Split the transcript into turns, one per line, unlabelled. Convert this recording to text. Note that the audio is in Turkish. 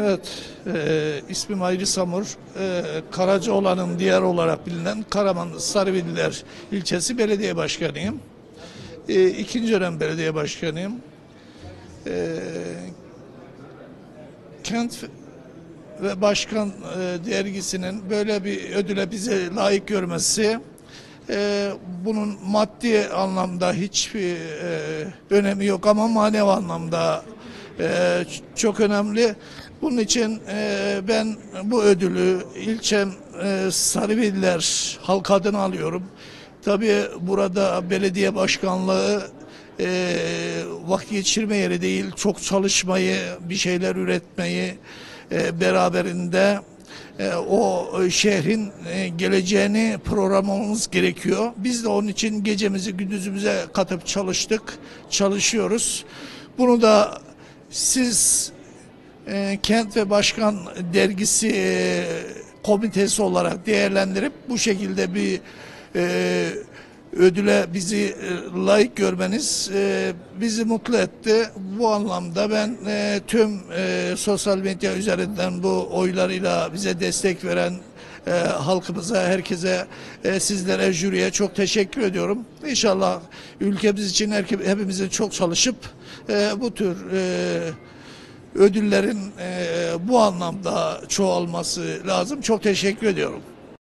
Evet, e, ismim Ayri Samur. E, Karacaoğlan'ın diğer olarak bilinen Karaman Sarıviller ilçesi belediye başkanıyım. E, ikinci dönem belediye başkanıyım. E, Kent ve Başkan e, dergisinin böyle bir ödüle bize layık görmesi e, bunun maddi anlamda hiçbir e, önemi yok ama manevi anlamda e, ç- çok önemli. Bunun için e, ben bu ödülü ilçem e, Sarıviller halk adına alıyorum. Tabii burada belediye başkanlığı e, vakit geçirme yeri değil, çok çalışmayı, bir şeyler üretmeyi e, beraberinde o şehrin geleceğini programlamamız gerekiyor. Biz de onun için gecemizi gündüzümüze katıp çalıştık, çalışıyoruz. Bunu da siz e, Kent ve Başkan Dergisi e, komitesi olarak değerlendirip bu şekilde bir e, ödüle bizi e, layık görmeniz e, bizi mutlu etti. Bu anlamda ben e, tüm e, sosyal medya üzerinden bu oylarıyla bize destek veren e, halkımıza, herkese, e, sizlere, jüriye çok teşekkür ediyorum. İnşallah ülkemiz için herke- hepimizin çok çalışıp e, bu tür e, ödüllerin e, bu anlamda çoğalması lazım. Çok teşekkür ediyorum.